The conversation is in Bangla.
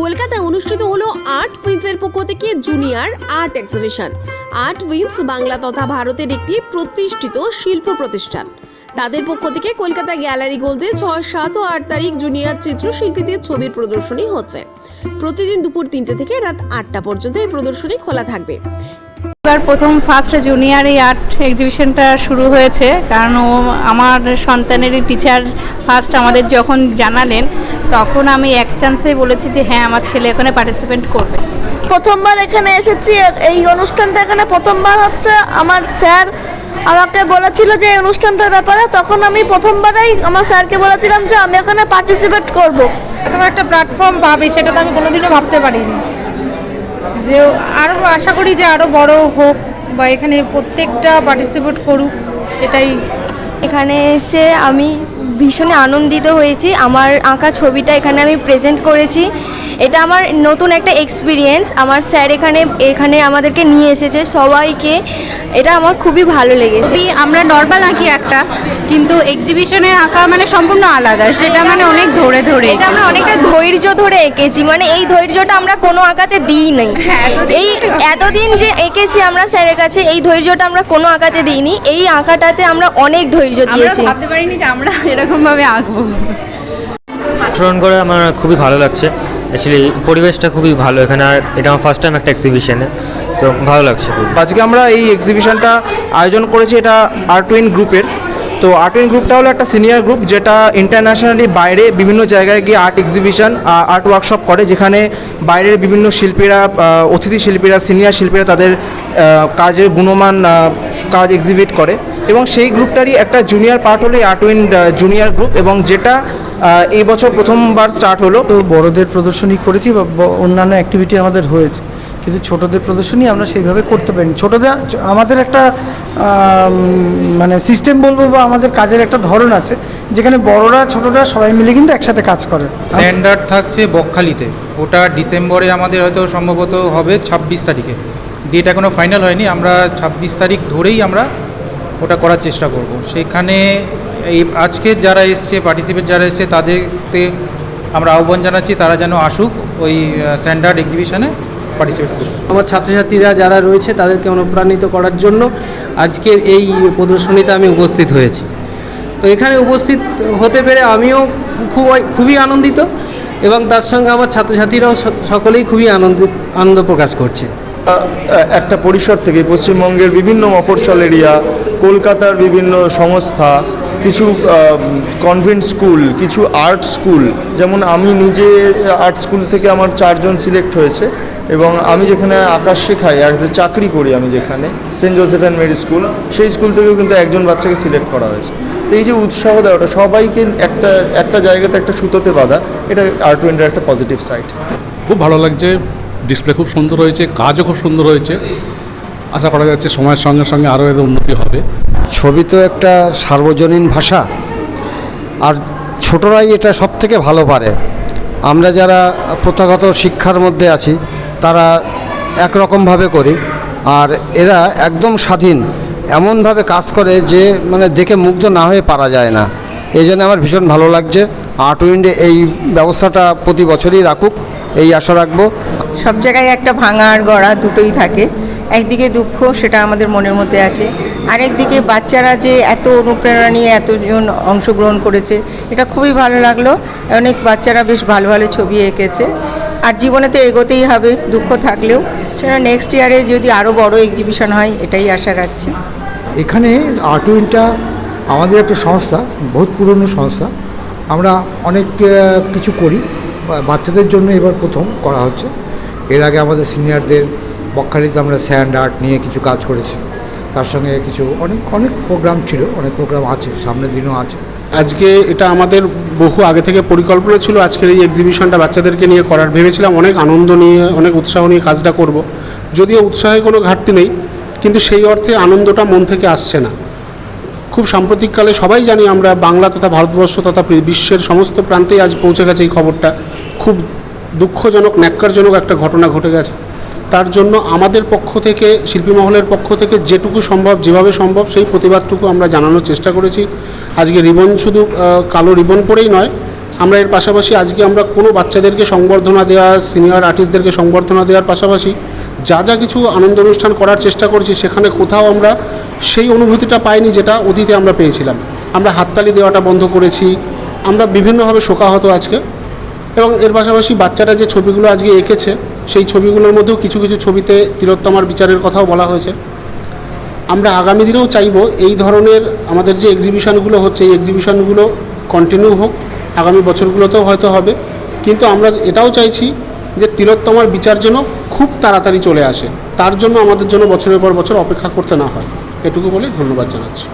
কলকাতায় অনুষ্ঠিত হলো আর্ট উইন্সের পক্ষ থেকে junior art exhibition. Art wins Bangla তথা ভারতের একটি প্রতিষ্ঠিত শিল্প প্রতিষ্ঠান। তাদের পক্ষ থেকে কলকাতা গ্যালারি গোল্ডে ছয়, সাত ও আট তারিখ জুনিয়র চিত্রশিল্পীদের ছবির প্রদর্শনী হচ্ছে। প্রতিদিন দুপুর তিনটে থেকে রাত আটটা পর্যন্ত এই প্রদর্শনী খোলা থাকবে। এবার প্রথম ফার্স্ট জুনিয়র এই আর্ট এক্সিবিশনটা শুরু হয়েছে কারণ ও আমার সন্তানেরই টিচার ফার্স্ট আমাদের যখন জানালেন তখন আমি এক চান্সে বলেছি যে হ্যাঁ আমার ছেলে এখানে পার্টিসিপেট করবে। প্রথমবার এখানে এসেছি এই অনুষ্ঠানটা এখানে প্রথমবার হচ্ছে। আমার স্যার আমাকে বলেছিল যে এই অনুষ্ঠানটার ব্যাপারে তখন আমি প্রথমবারেই আমার স্যারকে বলেছিলাম যে আমি এখানে পার্টিসিপেট করব। এত একটা প্ল্যাটফর্ম পাবে সেটা তো আমি কোনোদিনও ভাবতে পারিনি। যে আরও আশা করি যে আরও বড় হোক বা এখানে প্রত্যেকটা পার্টিসিপেট করুক, এটাই। এখানে এসে আমি ভীষণ আনন্দিত হয়েছি। আমার আঁকা ছবিটা এখানে আমি প্রেজেন্ট করেছি। এটা আমার নতুন একটা এক্সপিরিয়েন্স আমার স্যার এখানে এখানে আমাদেরকে নিয়ে এসেছে সবাইকে। এটা আমার খুবই ভালো লেগেছে। আমরা নর্মাল আঁকি একটা কিন্তু এক্সিবিশনের আঁকা মানে সম্পূর্ণ আলাদা। সেটা মানে অনেক ধরে ধরে এটা আমরা অনেকটা ধৈর্য ধরে এঁকেছি। মানে এই ধৈর্যটা আমরা কোনো আঁকাতে দিই নাই। এই এতদিন যে এঁকেছি আমরা স্যারের কাছে এই ধৈর্যটা আমরা কোনো আঁকাতে দিইনি। এই আঁকাটাতে আমরা অনেক ধৈর্য দিয়েছি। ভাবতে পারিনি যে আমরা এরকম ভাবে আঁকবো। অংশগ্রহণ করে আমার খুবই ভালো লাগছে। অ্যাকচুয়ালি পরিবেশটা খুবই ভালো। এখানে আর এটা আমার ফার্স্ট টাইম একটা এক্সিবিশনে তো ভালো লাগছে খুব। আজকে আমরা এই এক্সিবিশনটা আয়োজন করেছি এটা আর্টউইন গ্রুপের তো আর্ট আর্টউইন গ্রুপটা হলো একটা সিনিয়র গ্রুপ যেটা ইন্টারন্যাশনালি বাইরে বিভিন্ন জায়গায় গিয়ে আর্ট এক্সিবিশন আর্ট ওয়ার্কশপ করে। যেখানে বাইরের বিভিন্ন শিল্পীরা অতিথি শিল্পীরা সিনিয়র শিল্পীরা তাদের কাজের গুণমান কাজ এক্সিবিট করে এবং সেই গ্রুপটারই একটা জুনিয়র পার্ট হলো এই আর্টউইন জুনিয়র গ্রুপ এবং যেটা এই বছর প্রথমবার স্টার্ট হলো। তো বড়দের প্রদর্শনী করেছি বা অন্যান্য অ্যাক্টিভিটি আমাদের হয়েছে। কিন্তু ছোটদের প্রদর্শনী আমরা সেইভাবে করতে পারিনি। ছোটদের আমাদের একটা মানে সিস্টেম বলব বা আমাদের কাজের একটা ধরন আছে যেখানে বড়রা ছোটরা সবাই মিলে কিন্তু একসাথে কাজ করে। স্ট্যান্ডার্ড থাকছে বকখালিতে। ওটা ডিসেম্বরে আমাদের হয়তো সম্ভবত হবে ছাব্বিশ তারিখে। ডেট এখনও ফাইনাল হয়নি, আমরা ছাব্বিশ তারিখ ধরেই আমরা ওটা করার চেষ্টা করব। সেখানে এই আজকে যারা এসছে পার্টিসিপেট যারা এসছে, তাদেরকে আমরা আহ্বান জানাচ্ছি, তারা যেন আসুক ওই স্ট্যান্ডার্ড এক্সিবিশনে পার্টিসিপেট করুক। আমার ছাত্রছাত্রীরা যারা রয়েছে, তাদেরকে অনুপ্রাণিত করার জন্য আজকের এই প্রদর্শনীতে আমি উপস্থিত হয়েছি। তো এখানে উপস্থিত হতে পেরে আমিও খুব, খুবই আনন্দিত এবং তার সঙ্গে আমার ছাত্রছাত্রীরাও সকলেই খুবই আনন্দিত, আনন্দ প্রকাশ করছে। একটা পরিসর থেকে পশ্চিমবঙ্গের বিভিন্ন মফস্বল এরিয়া, কলকাতার বিভিন্ন সংস্থা, কিছু কনভেন্ট স্কুল কিছু আর্ট স্কুল যেমন আমি নিজে আর্ট স্কুল থেকে আমার চারজন সিলেক্ট হয়েছে এবং আমি যেখানে আকাশ শেখাই অ্যাজ এ চাকরি করি আমি যেখানে saint Joseph and Mary school সেই স্কুল থেকেও কিন্তু একজন বাচ্চাকে সিলেক্ট করা হয়েছে। এই যে উৎসাহ দেওয়াটা, সবাইকে একটা একটা জায়গাতে একটা সুতোতে বাঁধা, এটা আর্ট উইন্ডের একটা পজিটিভ সাইড খুব ভালো লাগছে। ডিসপ্লে খুব সুন্দর হয়েছে, কাজও খুব সুন্দর হয়েছে। আশা করা যাচ্ছে সময়ের সঙ্গে সঙ্গে আরও এর উন্নতি হবে। ছবি তো একটা সার্বজনীন ভাষা। আর ছোটরাই এটা সব থেকে ভালো পারে। আমরা যারা প্রথাগত শিক্ষার মধ্যে আছি, তারা একরকমভাবে করি। আর এরা একদম স্বাধীন, এমনভাবে কাজ করে যে মানে দেখে মুগ্ধ না হয়ে পারা যায় না। এই আমার ভীষণ ভালো লাগছে। আর্ট উইন্ডে এই ব্যবস্থাটা প্রতি বছরই রাখুক। এই আশা রাখব। সব জায়গায় একটা ভাঙা আর গড়া দুটোই থাকে। একদিকে দুঃখ সেটা আমাদের মনের মধ্যে আছে। আরেকদিকে বাচ্চারা যে এত অনুপ্রেরণা নিয়ে এতজন অংশগ্রহণ করেছে এটা খুবই ভালো লাগল। অনেক বাচ্চারা বেশ ভালো ভালো ছবি এঁকেছে। আর জীবনে তো এগোতেই হবে দুঃখ থাকলেও। সেটা নেক্সট ইয়ারে যদি আরও বড় এক্সিবিশন হয় এটাই আশা রাখছি। এখানে আর্টউইনটা আমাদের একটা সংস্থা বহুত পুরনো সংস্থা। আমরা অনেক কিছু করি। বাচ্চাদের জন্য এবার প্রথম করা হচ্ছে। এর আগে আমাদের সিনিয়রদের বকখালিতে আমরা স্যান্ড আর্ট নিয়ে কিছু কাজ করেছি। তার সঙ্গে কিছু অনেক অনেক প্রোগ্রাম ছিল, অনেক প্রোগ্রাম আছে, সামনের দিনও আছে। আজকে এটা আমাদের বহু আগে থেকে পরিকল্পনা ছিল, আজকের এই এক্সিবিশনটা বাচ্চাদেরকে নিয়ে করার। ভেবেছিলাম অনেক আনন্দ নিয়ে, অনেক উৎসাহ নিয়ে কাজটা করব। যদিও উৎসাহে কোনো ঘাটতি নেই, কিন্তু সেই অর্থে আনন্দটা মন থেকে আসছে না। খুব সাম্প্রতিককালে সবাই জানি আমরা বাংলা তথা ভারতবর্ষ তথা বিশ্বের সমস্ত প্রান্তেই আজ পৌঁছে গেছে এই খবরটা। খুব দুঃখজনক, ন্যাক্কারজনক একটা ঘটনা ঘটে গেছে। তার জন্য আমাদের পক্ষ থেকে, শিল্পী মহলের পক্ষ থেকে যেটুকু সম্ভব, যেভাবে সম্ভব, সেই প্রতিবাদটুকু আমরা জানানোর চেষ্টা করেছি। আজকে রিবন শুধু কালো রিবন পরেই নয়, আমরা এর পাশাপাশি আজকে আমরা কোনো বাচ্চাদেরকে সংবর্ধনা দেওয়া, সিনিয়র আর্টিস্টদেরকে সংবর্ধনা দেওয়ার পাশাপাশি যা যা কিছু আনন্দ অনুষ্ঠান করার চেষ্টা করছি, সেখানে কোথাও আমরা সেই অনুভূতিটা পাইনি যেটা অতীতে আমরা পেয়েছিলাম। আমরা হাততালি দেওয়াটা বন্ধ করেছি। আমরা বিভিন্নভাবে শোকাহত আজকে। এবং এর পাশাপাশি বাচ্চারা যে ছবিগুলো আজকে এঁকেছে, সেই ছবিগুলোর মধ্যেও কিছু কিছু ছবিতে তিলোত্তমার বিচারের কথাও বলা হয়েছে। আমরা আগামী দিনেও চাইব এই ধরনের আমাদের যে এক্সিবিশনগুলো হচ্ছে, এই এক্সিবিশনগুলো কন্টিনিউ হোক। আগামী বছরগুলোতেও হয়তো হবে। কিন্তু আমরা এটাও চাইছি যে তিলোত্তমার বিচার যেন খুব তাড়াতাড়ি চলে আসে। তার জন্য আমাদের জন্য বছরের পর বছর অপেক্ষা করতে না হয়। এটুকু বলে ধন্যবাদ জানাচ্ছি।